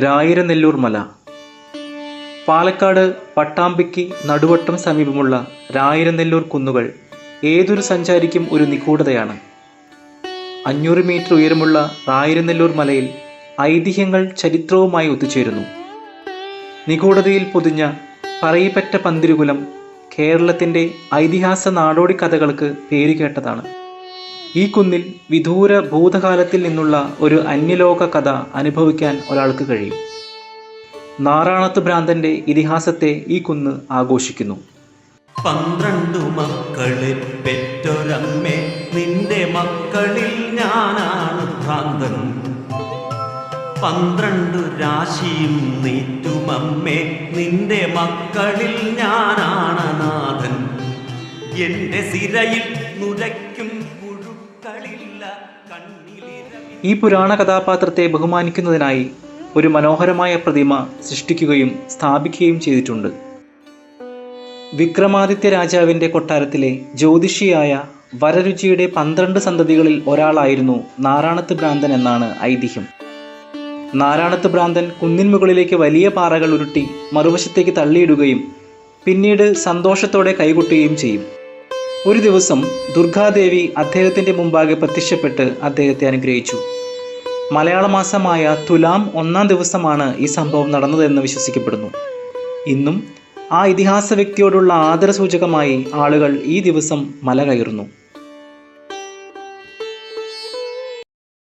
രായിരനെല്ലൂർ മല. പാലക്കാട് പട്ടാമ്പിക്ക് നടുവട്ടം സമീപമുള്ള രായിരനെല്ലൂർ കുന്നുകൾ ഏതൊരു സഞ്ചാരിക്കും ഒരു നിഗൂഢതയാണ്. അഞ്ഞൂറ് മീറ്റർ ഉയരമുള്ള റായിരനെല്ലൂർ മലയിൽ ഐതിഹ്യങ്ങൾ ചരിത്രവുമായി ഒത്തുചേരുന്നു. നിഗൂഢതയിൽ പൊതിഞ്ഞ പറയിപ്പറ്റ പന്തിരുകുലം കേരളത്തിന്റെ ഐതിഹാസ നാടോടി കഥകൾക്ക് പേരുകേട്ടതാണ്. ഈ കുന്നിൽ വിദൂര ഭൂതകാലത്തിൽ നിന്നുള്ള ഒരു അന്യലോക കഥ അനുഭവിക്കാൻ ഒരാൾക്ക് കഴിയും. നാറാണത്ത് ഭ്രാന്തന്റെ ഇതിഹാസത്തെ ഈ കുന്ന് ആഘോഷിക്കുന്നു. പന്ത്രണ്ടു മക്കളെ പെറ്റൊരമ്മേ നിന്റെ മക്കളിൽ ഞാനാണ് ഭ്രാന്തൻ. പന്ത്രണ്ടു രാശിയും നീറ്റുമമ്മേ നിന്റെ മക്കളിൽ ഞാനാണ് നാഥൻ. എന്റെ സിരയിൽ നുരയ്ക്കും പുഴുക്കളില്ല ഈ പുരാണ കഥാപാത്രത്തെ ബഹുമാനിക്കുന്നതിനായി ഒരു മനോഹരമായ പ്രതിമ സൃഷ്ടിക്കുകയും സ്ഥാപിക്കുകയും ചെയ്തിട്ടുണ്ട്. വിക്രമാദിത്യ രാജാവിന്റെ കൊട്ടാരത്തിലെ ജ്യോതിഷിയായ വരരുചിയുടെ പന്ത്രണ്ട് സന്തതികളിൽ ഒരാളായിരുന്നു നാരായണത്ത് ഭ്രാന്തൻ എന്നാണ് ഐതിഹ്യം. നാരായണത്ത് ഭ്രാന്തൻ കുന്നിൻ മുകളിലേക്ക് വലിയ പാറകൾ ഉരുട്ടി മറുവശത്തേക്ക് തള്ളിയിടുകയും പിന്നീട് സന്തോഷത്തോടെ കൈകൊട്ടുകയും ചെയ്യും. ഒരു ദിവസം ദുർഗാദേവി അദ്ദേഹത്തിന്റെ മുമ്പാകെ പ്രത്യക്ഷപ്പെട്ട് അദ്ദേഹത്തെ അനുഗ്രഹിച്ചു. മലയാള മാസമായ തുലാം ഒന്നാം ദിവസമാണ് ഈ സംഭവം നടന്നതെന്ന് വിശ്വസിക്കപ്പെടുന്നു. ഇന്നും ആ ഇതിഹാസ വ്യക്തിയോടുള്ള ആദരസൂചകമായി ആളുകൾ ഈ ദിവസം മല കയറുന്നു.